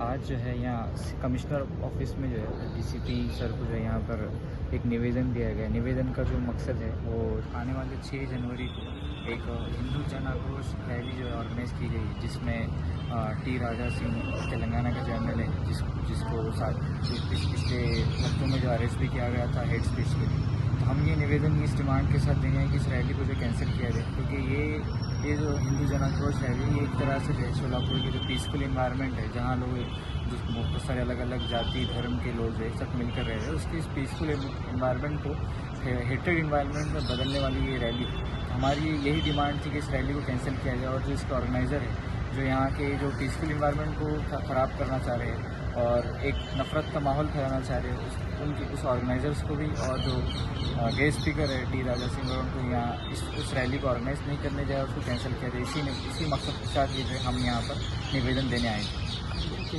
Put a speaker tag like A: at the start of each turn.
A: آج جو ہے یہاں کمشنر آفس میں جو ہے ڈی سی پی سر کو جو ہے یہاں پر ایک نویدن دیا گیا نویدن کا جو مقصد ہے وہ آنے والے چھ جنوری کو ایک ہندو جن آکروش ریلی جو ہے آرگنائز کی گئی جس میں ٹی راجا سنگھ تلنگانہ کا جنرل ہے جس جس کو پچھلے ہفتوں میں جو اریسٹ بھی کیا گیا تھا ہیڈ اسپیچ کے لیے۔ ہم یہ نویدن اس ڈیمانڈ کے ساتھ دیں گے کہ اس ریلی کو جو کینسل کیا جائے، کیونکہ یہ یہ جو ہندو جناکروش ریلی یہ ایک طرح سے جو ہے شولاپور کی جو پیسفل انوائرمنٹ ہے، جہاں لوگ جس بہت سارے الگ الگ جاتی، دھرم کے لوگ جو ہے، سب مل کر رہے ہیں، اس کی اس پیسفل انوائرمنٹ کو ہیٹڈ انوائرمنٹ میں بدلنے والی یہ ریلی ہماری یہی ڈیمانڈ تھی کہ اس ریلی کو کینسل کیا جائے اور جو اس کا آرگنائزر ہے، جو یہاں کے جو پیسفل انوائرمنٹ کو خراب کرنا چاہ رہے ہیں اور ایک نفرت کا ماحول پھیلانا چاہ رہے ہیں ان کی اس آرگنائزرس کو بھی اور جو گیسٹ اسپیکر ہے ڈی راجا سنگھ اور ان کو یہاں اس اس ریلی کو آرگنائز نہیں کرنے جائے اس کو کینسل کیا جائے۔ اسی نے اسی مقصد کے ساتھ یہ ہم یہاں پر نویدن دینے آئے
B: تھے